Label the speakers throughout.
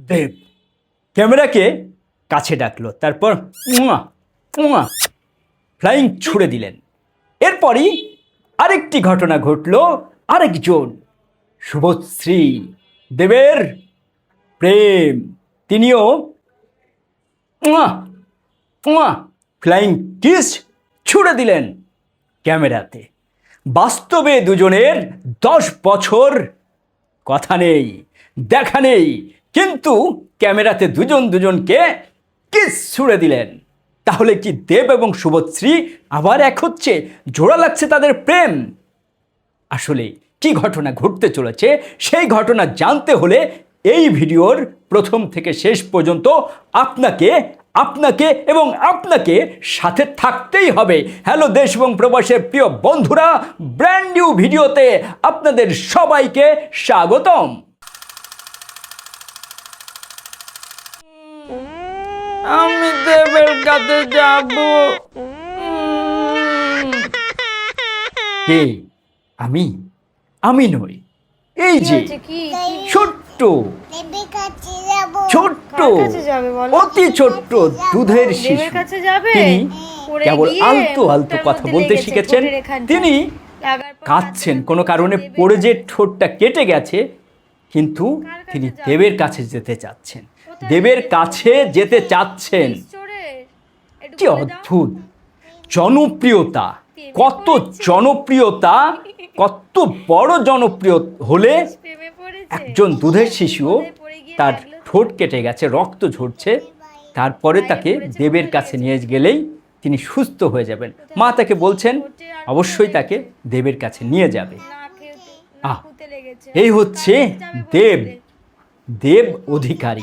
Speaker 1: দেব। ক্যামেরাকে কাছে ডাকলো তারপর উয়া, উয়া, ফ্লাইং ছুড়ে দিলেন। এরপরই আরেকটি ঘটনা ঘটলো আরেকজন শুভশ্রী দেবের প্রেম। তিনিও উয়া, উয়া, ফ্লাইং কিস ছুড়ে দিলেন ক্যামেরাতে। বাস্তবে দুজনের দশ বছর কথা নেই দেখা নেই কিন্তু ক্যামেরাতে দুজন দুজনকে কিস ছুড়ে দিলেন। তাহলে কি দেব এবং শুভশ্রী আবার এক হচ্ছে? জোড়া লাগছে তাদের প্রেম। আসলে কি ঘটনা ঘটতে চলেছে সেই ঘটনা জানতে হলে এই ভিডিওর প্রথম থেকে শেষ পর্যন্ত আপনাকে আপনাকে এবং আপনাকে সাথে থাকতেই হবে। হ্যালো দেশ এবং প্রবাসের প্রিয় বন্ধুরা ব্র্যান্ড নিউ ভিডিওতে আপনাদের সবাইকে স্বাগতম।
Speaker 2: আমি দেবের কাছে যাব।
Speaker 1: কে আমি আমি নই। এই যে ছোট্ট
Speaker 3: দেবের কাছে যাব।
Speaker 1: ছোট্ট
Speaker 2: কার কাছে যাবে বলো?
Speaker 1: অতি ছোট্ট দুধের শিশু।
Speaker 2: দেবের কাছে যাবে?
Speaker 1: তিনি কেবল আলতো আলতো কথা বলতে শিখেছেন। তিনি কাঁদছেন। কোনো কারণে পড়ে যে ঠোঁটটা কেটে গেছে কিন্তু তিনি দেবের কাছে যেতে চাচ্ছেন। দেবের কাছে যেতে চাচ্ছেন। কি অদ্ভুত। জনপ্রিয়তা। কত জনপ্রিয়তা কত বড় জনপ্রিয় হলে একজন দুধের শিশুও তার ঠোঁট কেটে গেছে রক্ত ঝরছে তারপরে তাকে দেবের কাছে নিয়ে গেলেই তিনি সুস্থ হয়ে যাবেন। মা তাকে বলছেন অবশ্যই তাকে দেবের কাছে নিয়ে যাবে। আহ, এই হচ্ছে দেব দেব অধিকারী।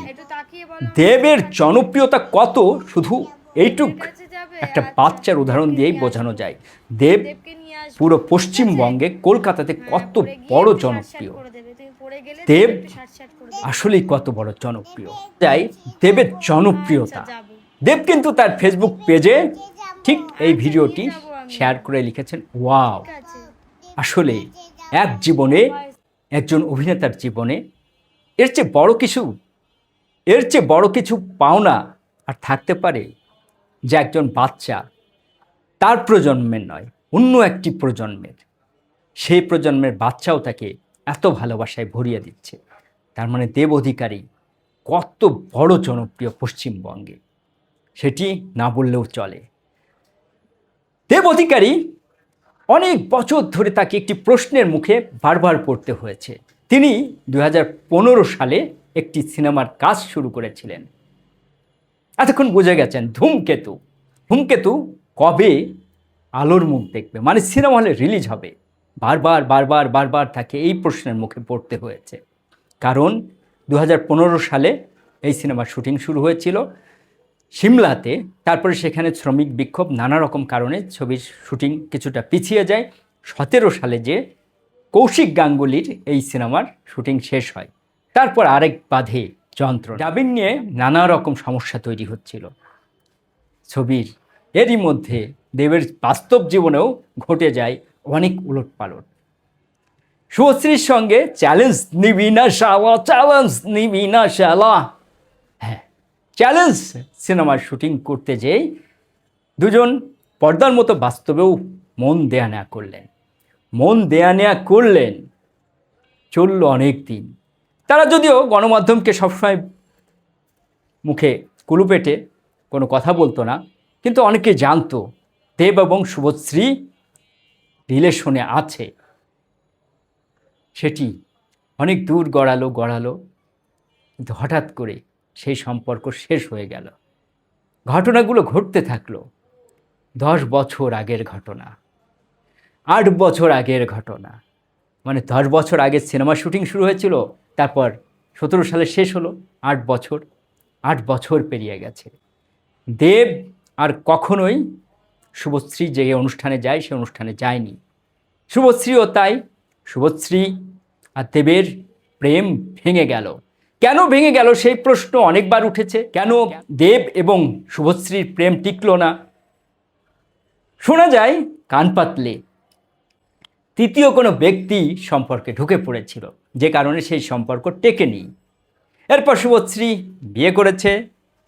Speaker 1: দেবের জনপ্রিয়তা কত শুধু এইটুক।
Speaker 2: কাছে যাবে?
Speaker 1: একটা
Speaker 2: আচ্ছা,
Speaker 1: বাচ্চার উদাহরণ দিয়েই বোঝানো যায়। দেব। পুরো পশ্চিমবঙ্গে কলকাতাতে
Speaker 2: হ্যাঁ,
Speaker 1: কত বড় জনপ্রিয়।
Speaker 2: দেবে।
Speaker 1: আসলেই কত বড় জনপ্রিয়। তাই দেবের জনপ্রিয়তা।
Speaker 2: আচ্ছা,
Speaker 1: দেব কিন্তু তার ফেসবুক পেজে ঠিক এই
Speaker 2: আচ্ছা,
Speaker 1: ভিডিওটি। শেয়ার করে লিখেছেন। ওয়াও আসলে এক জীবনে একজন অভিনেতার জীবনে এর চেয়ে বড় কিছু এর চেয়ে বড় কিছু পাওনা আর থাকতে পারে যে একজন বাচ্চা তার প্রজন্মের নয়, অন্য একটি প্রজন্মের। সেই প্রজন্মের বাচ্চাও তাকে এত ভালোবাসায় ভরিয়ে দিচ্ছে। তার মানে দেব অধিকারী কত বড় জনপ্রিয় পশ্চিমবঙ্গে। সেটি না বললেও চলে। দেব অধিকারী অনেক বছর ধরে তাকে একটি প্রশ্নের মুখে বারবার পড়তে হয়েছে। তিনি দু হাজার পনেরো সালে একটি সিনেমার কাজ শুরু করেছিলেন। এতক্ষণ বুঝে গেছেন ধূমকেতু। ধূমকেতু কবে আলোর মুখ দেখবে? মানে সিনেমা হলে রিলিজ হবে। বারবার বারবার বারবার তাকে এই প্রশ্নের মুখে পড়তে হয়েছে। কারণ দু হাজার পনেরো সালে এই সিনেমার শুটিং শুরু হয়েছিল। সিমলাতে, তারপরে সেখানে শ্রমিক বিক্ষোভ, নানা রকম কারণে ছবির শুটিং কিছুটা পিছিয়ে যায়। সতেরো সালে যে কৌশিক গাঙ্গুলির এই সিনেমার শুটিং শেষ হয়। তারপর আরেক বাধে যন্ত্র। ডাবিং নিয়ে নানা রকম সমস্যা তৈরি হচ্ছিল। ছবির এরই মধ্যে দেবের বাস্তব জীবনেও ঘটে যায় অনেক উলট পালট শুভশ্রীর সঙ্গে চ্যালেঞ্জ নিবি না শালা, চ্যালেঞ্জ নিবি না শালা। হ্যাঁ চ্যালেঞ্জ সিনেমার শুটিং করতে যেই দুজন পর্দার মতো বাস্তবেও মন দেয়া নেয়া করলেন। মন দেয়া নেয়া করলেন, চলল অনেক দিন। তারা যদিও গণমাধ্যমকে সবসময় মুখে কুলুপেটে কোনো কথা বলতো না, কিন্তু অনেকে জানতো দেব এবং শুভশ্রী রিলেশনে আছে। সেটি অনেক দূর গড়ালো গড়ালো, কিন্তু হঠাৎ করে সেই সম্পর্ক শেষ হয়ে গেল। ঘটনাগুলো ঘটতে থাকল দশ বছর আগের ঘটনা, আট বছর আগের ঘটনা। মানে দশ বছর আগে সিনেমা শুটিং শুরু হয়েছিল, তারপর সতেরো সালে শেষ হলো, আট বছর আট বছর পেরিয়ে গেছে। দেব আর কখনোই শুভশ্রী যে অনুষ্ঠানে যায়, সে অনুষ্ঠানে যায়নি। শুভশ্রীও তাই, শুভশ্রী আর দেবের প্রেম ভেঙে গেল। কেন ভেঙে গেল সেই প্রশ্ন অনেকবার উঠেছে। কেন দেব এবং শুভশ্রীর প্রেম টিকলো না? শোনা যায় কান পাতলে। তৃতীয় কোনো ব্যক্তি সম্পর্কে ঢুকে পড়েছিল, যে কারণে সেই সম্পর্ক টেকেনি। এরপর শুভশ্রী বিয়ে করেছে,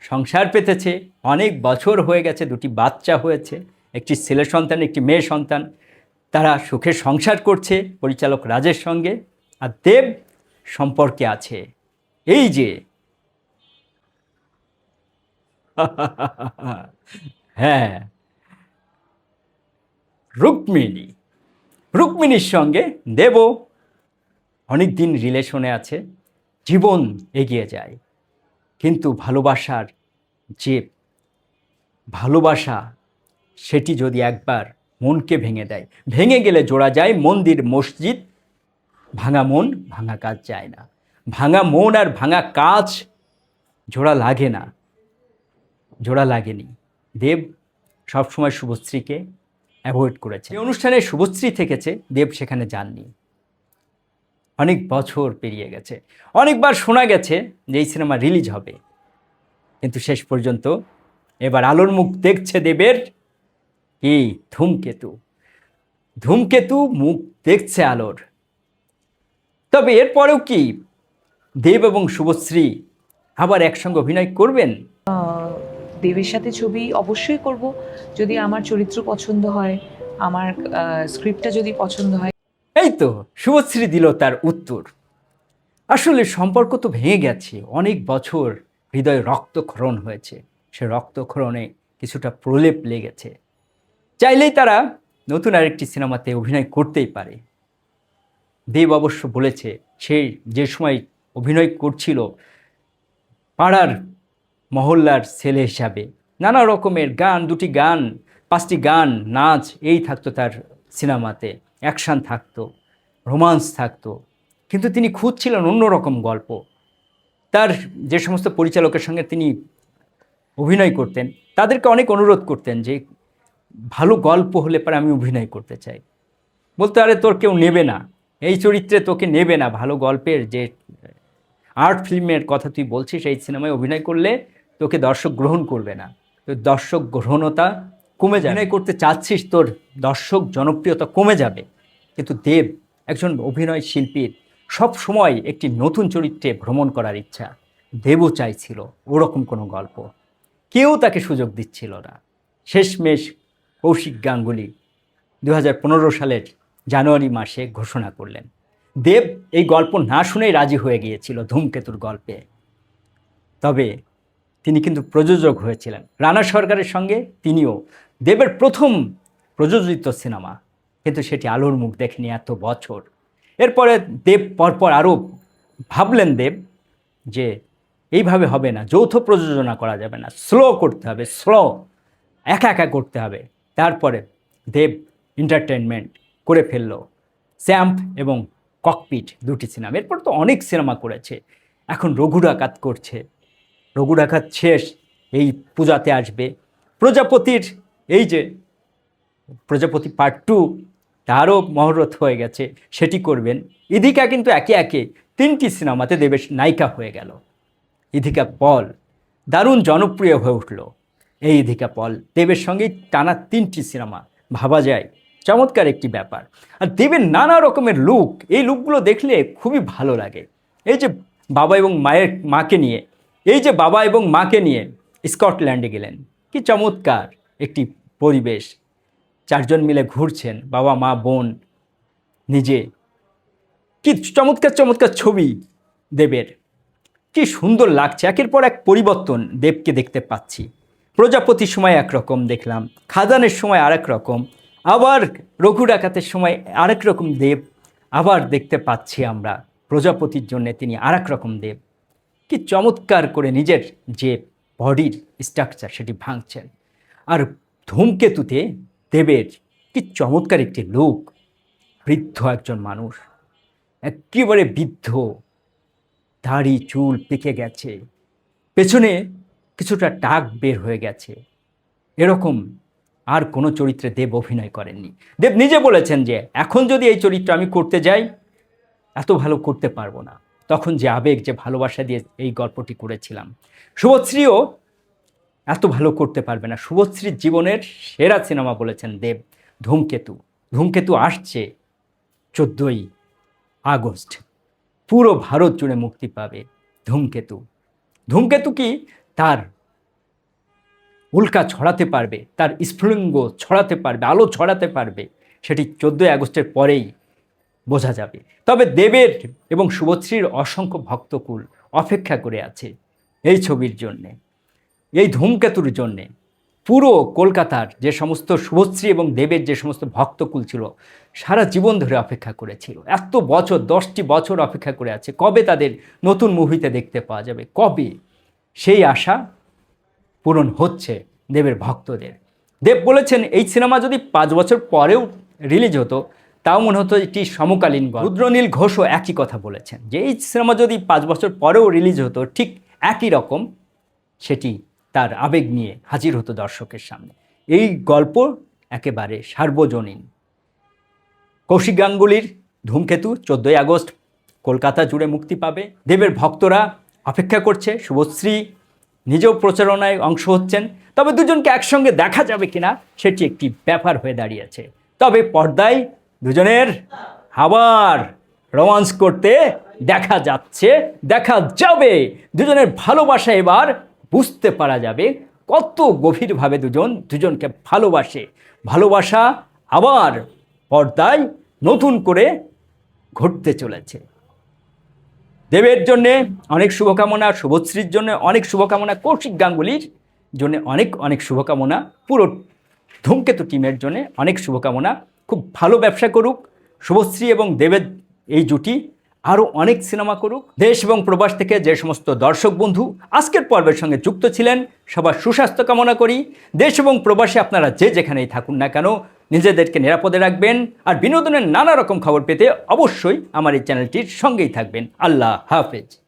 Speaker 1: সংসার পেতেছে, অনেক বছর হয়ে গেছে, দুটি বাচ্চা হয়েছে, একটি ছেলে সন্তান, একটি মেয়ে সন্তান। তারা সুখে সংসার করছে, পরিচালক রাজের সঙ্গে, আর দেব সম্পর্কে আছে। এই যে হ্যাঁ রুক্মিণী। রুক্মিণীর সঙ্গে দেব। অনেক দিন রিলেশনে আছে, জীবন এগিয়ে যায়, কিন্তু ভালোবাসার যে ভালোবাসা, সেটি যদি একবার মনকে ভেঙে দেয়, ভেঙে গেলে জোড়া যায় মন্দির, মসজিদ, ভাঙা মন, ভাঙা কাজ যায় না। ভাঙা মন আর ভাঙা কাজ জোড়া লাগে না, জোড়া লাগেনি। দেব সবসময় শুভশ্রীকে অ্যাভয়েড করেছে এই অনুষ্ঠানে শুভশ্রী থেকেছে, দেব সেখানে যাননি। অনেক বছর পেরিয়ে গেছে। অনেকবার শোনা গেছে যে এই সিনেমা রিলিজ হবে। কিন্তু শেষ পর্যন্ত এবার আলোর মুখ দেখছে দেবের কি ধূমকেতু। ধূমকেতু মুখ দেখছে আলোর। তবে এরপরেও কি দেব এবং শুভশ্রী আবার একসঙ্গে অভিনয় করবেন?
Speaker 4: দেবের সাথে ছবি অবশ্যই করব। যদি আমার চরিত্র পছন্দ হয়, আমার স্ক্রিপ্টটা যদি পছন্দ হয়।
Speaker 1: এই তো শুভশ্রী দিল তার উত্তর। আসলে সম্পর্ক তো ভেঙে গেছে। অনেক বছর হৃদয়ে রক্তক্ষরণ হয়েছে। সে রক্তক্ষরণে কিছুটা প্রলেপ লেগেছে। চাইলেই তারা নতুন আরেকটি সিনেমাতে অভিনয় করতেই পারে। দেব অবশ্য বলেছে, সে যে সময় অভিনয় করছিল, পাড়ার মহল্লার ছেলে হিসাবে। নানা রকমের গান, দুটি গান, পাঁচটি গান, নাচ, এই থাকতো তার সিনেমাতে। অ্যাকশান থাকতো, রোমান্স থাকতো। কিন্তু তিনি খুঁজছিলেন অন্যরকম গল্প। তার যে সমস্ত পরিচালকের সঙ্গে তিনি অভিনয় করতেন, তাদেরকে অনেক অনুরোধ করতেন যে, ভালো গল্প হলে পরে আমি অভিনয় করতে চাই। বলতে, আরে, তোর কেউ নেবে না। এই চরিত্রে তোকে নেবে না। ভালো গল্পের যে আর্ট ফিল্মের কথা তুই বলছিস, এই সিনেমায় অভিনয় করলে তোকে দর্শক গ্রহণ করবে না। তো দর্শক গ্রহণতা কমে যাবে। করতে চাচ্ছিস তোর দর্শক জনপ্রিয়তা কমে যাবে। কিন্তু দেব একজন অভিনয় শিল্পীর সব সময় একটি নতুন চরিত্রে ভ্রমণ করার ইচ্ছা। দেবও চাইছিল ওরকম কোনো গল্প। কেউ তাকে সুযোগ দিচ্ছিল না। শেষমেশ কৌশিক গাঙ্গুলি দু হাজার পনেরো সালের জানুয়ারি মাসে ঘোষণা করলেন, দেব, এই গল্প না শুনেই রাজি হয়ে গিয়েছিল ধূমকেতুর গল্পে। তবে তিনি কিন্তু প্রযোজক হয়েছিলেন। রানা সরকারের সঙ্গে তিনিও দেবের প্রথম প্রযোজিত সিনেমা। কিন্তু সেটি আলোর মুখ দেখেনি এত বছর। এরপরে দেব পরপর আরও ভাবলেন দেব যে এইভাবে হবে না, যৌথ প্রযোজনা করা যাবে না স্লো করতে হবে স্লো একা একা করতে হবে। তারপরে দেব এন্টারটেনমেন্ট করে ফেলল। স্যাম্প এবং ককপিট দুটি সিনেমা। এরপর তো অনেক সিনেমা করেছে। এখন রঘু ডাকাত করছে। রঘু ডাকাত শেষ এই পূজাতে আসবে। প্রজাপতির এই যে প্রজাপতি পার্ট টু তারও মহরত হয়ে গেছে, সেটি করবেন। ইধিকা কিন্তু একে একে তিনটি সিনেমাতে দেবের নায়িকা হয়ে গেল। ইধিকা পল দারুণ জনপ্রিয় হয়ে উঠল। এই ইধিকা পল দেবের সঙ্গেই টানা তিনটি সিনেমা। ভাবা যায়, চমৎকার একটি ব্যাপার। আর দেবের নানা রকমের লুক এই লুকগুলো দেখলে খুবই ভালো লাগে। এই যে বাবা এবং মায়ের মাকে নিয়ে এই যে বাবা এবং মাকে নিয়ে স্কটল্যান্ডে গেলেন, কি চমৎকার একটি পরিবেশ। চারজন মিলে ঘুরছেন, বাবা, মা, বোন, নিজে। কি চমৎকার চমৎকার ছবি দেবের। কি সুন্দর লাগছে, একের পর এক পরিবর্তন দেবকে দেখতে পাচ্ছি। প্রজাপতির সময় একরকম দেখলাম খাদানের সময় আরেক রকম, আবার রঘু ডাকাতের সময় আরেক রকম দেব, আবার দেখতে পাচ্ছি আমরা। প্রজাপতির জন্য তিনি আরেক রকম দেব। কি চমৎকার করে নিজের যে বডির স্ট্রাকচার সেটি ভাঙছেন। আর ধূমকেতুতে দেবের কি চমৎকার একটি লোক বৃদ্ধ একজন মানুষ, একেবারে বৃদ্ধ, দাড়ি, চুল পেকে গেছে, পেছনে কিছুটা টাক বের হয়ে গেছে। এরকম আর কোনো চরিত্রে দেব অভিনয় করেননি। দেব নিজে বলেছেন যে, এখন যদি এই চরিত্র আমি করতে যাই, এত ভালো করতে পারব না। তখন যে আবেগ, যে ভালোবাসা দিয়ে এই গল্পটি করেছিলাম। শুভশ্রীও এত ভালো করতে পারবে না। শুভশ্রীর জীবনের সেরা সিনেমা বলেছেন দেব। ধূমকেতু। ধূমকেতু আসছে চোদ্দোই আগস্ট। পুরো ভারত জুড়ে মুক্তি পাবে ধূমকেতু। ধূমকেতু কি তার উল্কা ছড়াতে পারবে, তার স্ফুলিঙ্গ ছড়াতে পারবে, আলো ছড়াতে পারবে, সেটি চোদ্দোই আগস্টের পরেই বোঝা যাবে। তবে দেবের এবং শুভশ্রীর অসংখ্য ভক্তকুল অপেক্ষা করে আছে এই ছবির জন্যে, এই ধূমকেতুর জন্যে। পুরো কলকাতার যে সমস্ত শুভশ্রী এবং দেবের যে সমস্ত ভক্তকুল ছিল, সারা জীবন ধরে অপেক্ষা করেছিল। এত বছর, দশটি বছর অপেক্ষা করে আছে। কবে তাদের নতুন মুভিতে দেখতে পাওয়া যাবে? কবে? সেই আশা পূরণ হচ্ছে দেবের ভক্তদের। দেব বলেছেন, এই সিনেমা যদি পাঁচ বছর পরেও রিলিজ হতো তাও মনে হতো এটি সমকালীন গল্প। রুদ্রনীল ঘোষও একই কথা বলেছেন যে, এই সিনেমা যদি পাঁচ বছর পরেও রিলিজ হতো, ঠিক একই রকম সেটি তার আবেগ নিয়ে হাজির হতো দর্শকের সামনে। এই গল্প একেবারে সার্বজনীন। কৌশিক গাঙ্গুলির ধূমকেতু, চোদ্দোই আগস্ট, কলকাতা জুড়ে মুক্তি পাবে। দেবের ভক্তরা অপেক্ষা করছে, শুভশ্রী নিজেও প্রচারণায় অংশ হচ্ছেন। তবে দুজনকে একসঙ্গে দেখা যাবে কিনা, সেটি একটি ব্যাপার হয়ে দাঁড়িয়েছে। তবে পর্দায় দুজনের আবার রোমান্স করতে দেখা যাচ্ছে, দেখা যাবে। দুজনের ভালোবাসা এবার বুঝতে পারা যাবে কত গভীরভাবে দুজন দুজনকে ভালোবাসে। ভালোবাসা আবার পর্দায় নতুন করে ঘটতে চলেছে। দেবের জন্যে অনেক শুভকামনা, শুভশ্রীর জন্য অনেক শুভকামনা, কৌশিক গাঙ্গুলির জন্য অনেক অনেক শুভকামনা, পুরো ধূমকেতু টিমের জন্য অনেক শুভকামনা। খুব ভালো ব্যবসা করুক, শুভশ্রী এবং দেবের এই জুটি, আরও অনেক সিনেমা করুক। দেশ এবং প্রবাস থেকে যে সমস্ত দর্শক বন্ধু আজকের পর্বের সঙ্গে যুক্ত ছিলেন, সবার সুস্বাস্থ্য কামনা করি। দেশ এবং প্রবাসে আপনারা যে যেখানেই থাকুন না কেন, নিজেদেরকে নিরাপদে রাখবেন আর বিনোদনের নানা রকম খবর পেতে অবশ্যই আমার এই চ্যানেলটির সঙ্গেই থাকবেন। আল্লাহ হাফেজ।